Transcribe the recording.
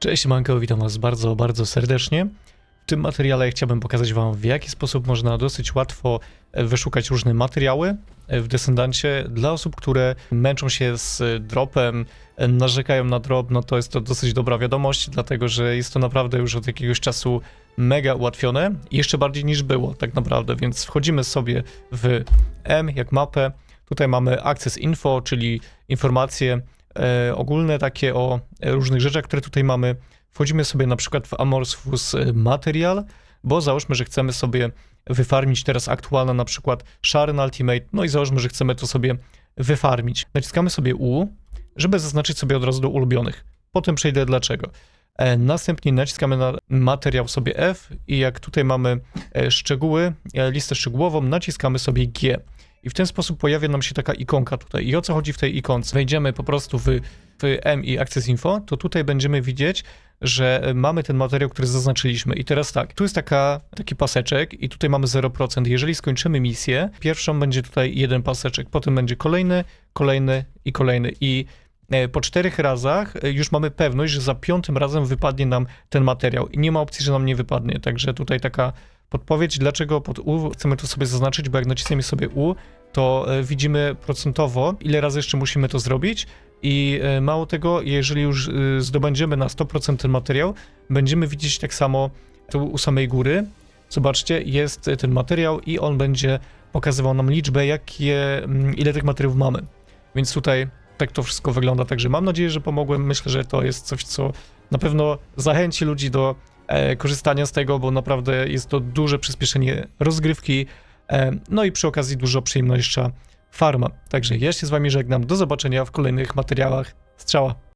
Cześć Manko, witam Was bardzo, bardzo serdecznie. W tym materiale chciałbym pokazać Wam, w jaki sposób można dosyć łatwo e, wyszukać różne materiały e, w Descendancie. Dla osób, które męczą się z e, dropem, narzekają na drop, no to jest to dosyć dobra wiadomość, dlatego że jest to naprawdę już od jakiegoś czasu mega ułatwione, jeszcze bardziej niż było tak naprawdę, więc wchodzimy sobie w M jak mapę. Tutaj mamy Access Info, czyli informacje ogólne takie o e, różnych rzeczach, które tutaj mamy. Wchodzimy sobie na przykład w Amorphous e, Material, bo załóżmy, że chcemy sobie wyfarmić teraz aktualne na przykład Sharen Ultimate, no i załóżmy, że chcemy to sobie wyfarmić. Naciskamy sobie U, żeby zaznaczyć sobie od razu do ulubionych. Potem przejdę dlaczego. E, Następnie naciskamy na materiał sobie F i jak tutaj mamy e, szczegóły, e, listę szczegółową, naciskamy sobie G. I w ten sposób pojawia nam się taka ikonka tutaj. I o co chodzi w tej ikonce? Wejdziemy po prostu w, w M i Access Info, to tutaj będziemy widzieć, że e, mamy ten materiał, który zaznaczyliśmy. I teraz tak, tu jest taka, taki paseczek i tutaj mamy 0%. Jeżeli skończymy misję, pierwszą będzie tutaj jeden paseczek, potem będzie kolejny, kolejny i kolejny. I e, po czterech razach e, już mamy pewność, że za piątym razem wypadnie nam ten materiał i nie ma opcji, że nam nie wypadnie. Także tutaj taka podpowiedź, dlaczego pod U chcemy to sobie zaznaczyć, bo jak nacisniemy sobie U, to e, widzimy procentowo, ile razy jeszcze musimy to zrobić i e, mało tego, jeżeli już e, zdobędziemy na 100% ten materiał, będziemy widzieć tak samo tu u samej góry. Zobaczcie, jest ten materiał i on będzie pokazywał nam liczbę, jakie, mm, ile tych materiałów mamy. Więc tutaj tak to wszystko wygląda. Także mam nadzieję, że pomogłem. Myślę, że to jest coś, co na pewno zachęci ludzi do korzystania z tego, bo naprawdę jest to duże przyspieszenie rozgrywki. E, no i przy okazji dużo przyjemniejsza farma. Także ja się z wami żegnam. Do zobaczenia w kolejnych materiałach. Strzała.